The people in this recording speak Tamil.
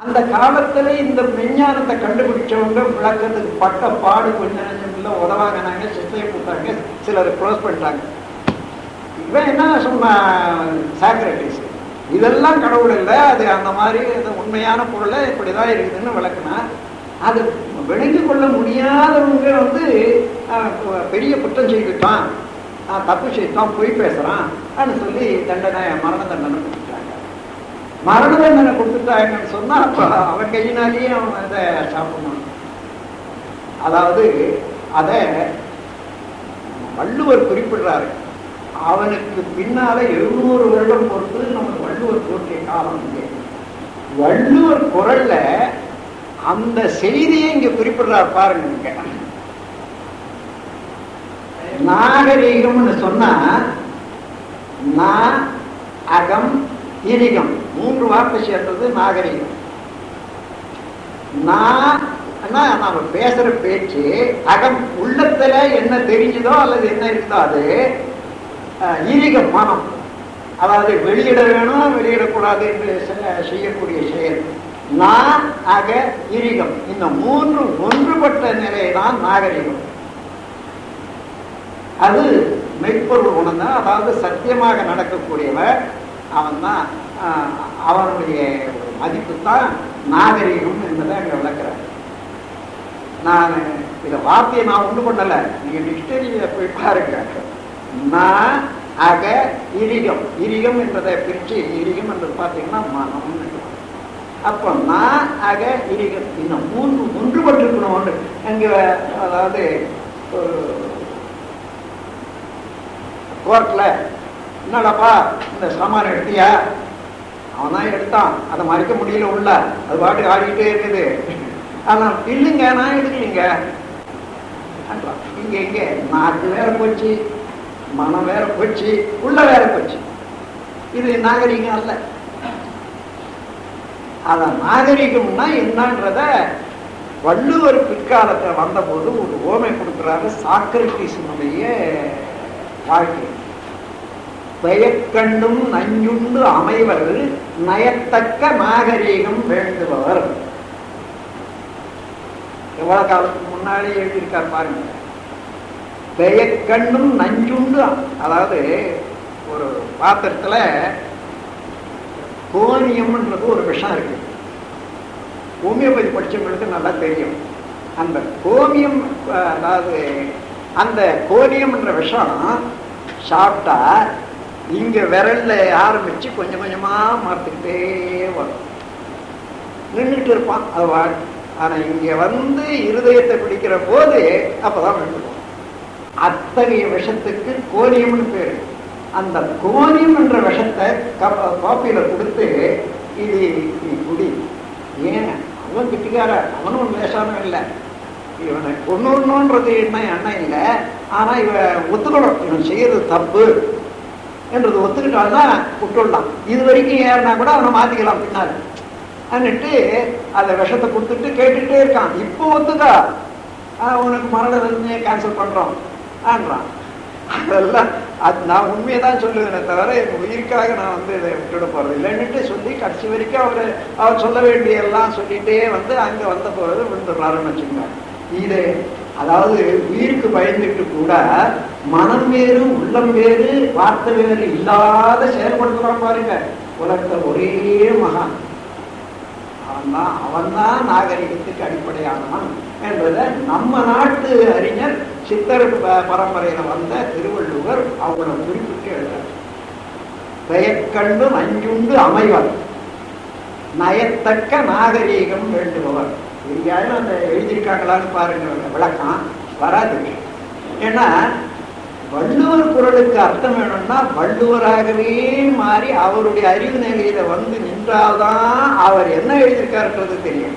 அந்த காலத்துல இந்த விஞ்ஞானத்தை கண்டுபிடிச்சவங்க விளக்கத்துக்கு பட்ட பாடு கொஞ்சம் நஞ்சம் இல்லை உதவாங்கினாங்க சிஸ்டையை கொடுத்தாங்க சிலர் க்ளோஸ் பண்ணிட்டாங்க. இவன் என்ன சொன்ன சாக்ரட்டிஸ் இதெல்லாம் கடவுள் இல்லை அது அந்த மாதிரி உண்மையான பொருளை இப்படிதான் இருக்குதுன்னு விளக்குனா அது விளங்கி கொள்ள முடியாதவங்க வந்து பெரிய குற்றம் செய்துட்டான் தப்பு செய்தான் பொய் பேசுறான் அப்படின்னு சொல்லி தண்டனை மரண தண்டனை மரண தண்டனை கொடுத்துட்டாங்கன்னு சொன்னா அப்ப அவன் கையினாலேயே அவன் அதை சாப்பிடணும் அதாவது அதை வள்ளுவர் குறிப்பிடுறாரு. அவனுக்கு பின்னால எழுநூறு வருடம் பொறுத்து நமக்கு வள்ளுவர் போட்டிய காலம் இங்கே. வள்ளுவர் குரல்ல அந்த செய்தியை இங்க குறிப்பிடுறார் பாருங்க நாகரீகம்னு சொன்னா நான் அகம் ஈரிகம் மூன்று வார்த்தை சேர்ந்தது நாகரீகம். நான் நம்ம பேசுற பேச்சு அகம் உள்ளத்துல என்ன தெரிஞ்சுதோ அல்லது என்ன இருக்குதோ அது அஹ், ஈரிகம் மனம். அதாவது வெளியிட வேணும் வெளியிடக்கூடாது என்று செய்யக்கூடிய செயல். நான் அக இரிகம் இந்த மூன்று ஒன்றுபட்ட நிலைதான் நாகரிகம். அது மெய்ப்பொருள் உணர்ந்தான் அதாவது சத்தியமாக நடக்கக்கூடியவர் அவன் தான் அவனுடைய மதிப்பு தான் நாகரீகம் என்பதை அங்க விளக்குறார். நான் இந்த வார்த்தையை நான் ஒன்று பண்ணலை. நீங்க டிக்ஷனரியில் போய் பாருங்க. நான் அக இரிகம். இரிகம் என்பதை பிரிச்சு இரிகம் என்றது பார்த்தீங்கன்னா மனம் அப்போ நான் அக இரிகம். இந்த மூன்று ஒன்றுபட்டிருக்கணும் ஒன்று அங்கே அதாவது ஒரு கோர்ட்ல என்னடாப்பா இந்த சாமான எடுத்தியா? அவன் தான் எடுத்தான். அதை மறைக்க முடியல உள்ள. அது பாட்டு ஆடிக்கிட்டே இருக்குது. ஆனா இல்லைங்க நான் எடுக்கலைங்க. இங்க இங்க. நாக்கு வேற போச்சு மனம் வேற போச்சு உள்ள வேற போச்சு. இது நாகரிகம் அல்ல. அத நாகரிகம்னா என்னன்றத வள்ளுவர் பிற்காலத்துல வந்தபோது ஒரு ஓமை கொடுக்குறாரு சாக்ரட்டிஸினுடைய வாழ்க்கை. பெயக்கண்டும் நஞ்சுண்டு அமைவர் நயத்தக்க நாகரீகம் வேண்டுபவர். எவ்வளவு காலத்துக்கு முன்னாலே எழுதியிருக்கார் பாருங்க. பெயக்கண்ணும் நஞ்சுண்டு அதாவது ஒரு பாத்திரத்துல கோனியம்ன்றது ஒரு விஷம் இருக்கு. ஹோமியோபதி படிச்சவங்களுக்கு நல்லா தெரியும். அந்த கோமியம் அதாவது அந்த கோனியம்ன்ற விஷம் சாப்பிட்டா இங்க விரல்ல ஆரம்பிச்சு கொஞ்சம் கொஞ்சமா மறந்துக்கிட்டே வரும். நின்றுட்டு இருப்பான். அது வாழ் ஆனா இங்க வந்து இருதயத்தை பிடிக்கிற போது அப்பதான் விழுந்துடும் அத்தகைய விஷத்துக்கு கோனியம்னு பேரு. அந்த கோனியம் என்ற விஷத்தை காப்பியில கொடுத்து இது நீ குடி. ஏன்? அவன் கிட்டிக்கார. அவனும் லேசானும் இல்லை. இவனை கொண்டுன்றது என்ன எண்ணம் இல்லை. ஆனா இவன் ஒத்துக்கணும். இவன் செய்யறது தப்பு. என்றது ஒத்துக்கிட்டான்னா விட்டுடலாம் இது வரைக்கும் ஏறினா கூட அவனை மாத்திக்கலாம் பின்னாடி அன்னுட்டு அந்த விஷத்தை கொடுத்துட்டு கேட்டுட்டே இருக்கான். இப்போ ஒத்துக்கா. ஆஹ் உனக்கு மரண தண்டனையை கேன்சல் பண்றோம். ஆன்றான். அதெல்லாம் அது நான் உண்மையை தான் சொல்லுவேனே தவிர என் உயிருக்காக நான் வந்து இதை விட்டுட போறது இல்லைன்னுட்டு சொல்லி கடைசி வரைக்கும் அவர் அவர் சொல்ல வேண்டிய எல்லாம் சொல்லிட்டே வந்து அங்க வந்த போறது விழுந்துடுறாருன்னு வச்சுக்கோங்க. இது அதாவது உயிருக்கு பயந்துட்டு கூட மனம் வேறு உள்ளம் வேறு வார்த்தை வேறு இல்லாத செயல்படுத்துறான் பாருங்க. உலகத்தை ஒரே மகான். அவன்தான் அவன்தான் நாகரிகத்துக்கு அடிப்படையானவன் என்பதை நம்ம நாட்டு அறிஞர் சித்தர் ப- பரம்பரையில வந்த திருவள்ளுவர் அவங்கள குறிப்பிட்டு எழுதார் பெயர்கண்டு நஞ்சுண்டு அமைவர் நயத்தக்க நாகரீகம் வேண்டுபவர். எங்கேயாவது அந்த எழுதியிருக்காங்களான்னு பாருங்க விளக்கம். வராது. ஏன்னா வள்ளுவர் குரலுக்கு அர்த்தம் வேணும்னா வள்ளுவராகவே மாறி அவருடைய அறிவு நிலையில வந்து நின்றால்தான் அவர் என்ன எழுதியிருக்காருன்றது தெரியும்.